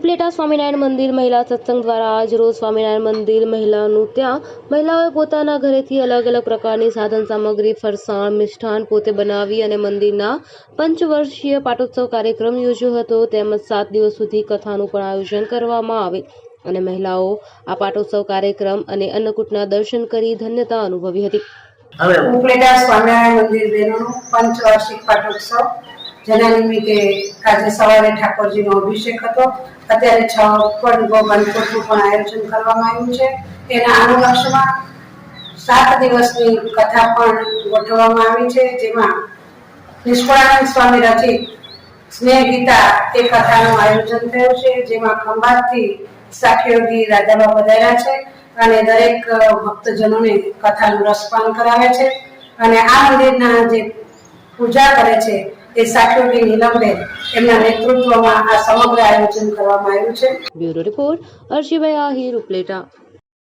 સ્વામિનારાયણ મંદિર મહિલા સત્સંગ દ્વારા આજ રોજ સ્વામિનારાયણ મંદિર મહિલાનું ત્યાં મહિલાઓએ પોતાના ઘરેથી અલગ અલગ પ્રકારની સાધન સામગ્રી, ફરસાણ, મિષ્ઠાન પોતે બનાવી અને મંદિરના પંચવર્ષીય પાટોત્સવ કાર્યક્રમ યોજ્યો હતો. તેમજ સાત દિવસ સુધી કથાનું પણ આયોજન કરવામાં આવે અને મહિલાઓ આ પાટોત્સવ કાર્યક્રમ અને અન્નકૂટના દર્શન કરી ધન્યતા અનુભવી હતી. ઉપલેટા સ્વામિનારાયણ મંદિર પંચવાર્ષિક પાટોત્સવ. જેના નિમિત્તે આજે સવારે ઠાકોરજીનો અભિષેક હતો. અત્યારે છ પણ ભગવાન કોટનું પણ આયોજન કરવામાં આવ્યું છે. તેના અનુલક્ષમાં સાત દિવસની કથા પણ ગોઠવવામાં આવી છે, જેમાં નિષ્ફળાનંદ સ્વામી રચિત સ્નેહ ગીતા એ કથાનું આયોજન થયું છે, જેમાં ખંભાતથી સાખીયોગી રાજામાં પધાર્યા છે અને દરેક ભક્તજનોને કથાનું રસપાન કરાવે છે. અને આ મંદિરના જે પૂજા કરે છે એ સાખીયોગી નીલમબેન એમના નેતૃત્વમાં આ સમગ્ર આયોજન કરવામાં આવ્યું છે. Bureau report Arshibhai Ahir Upleta.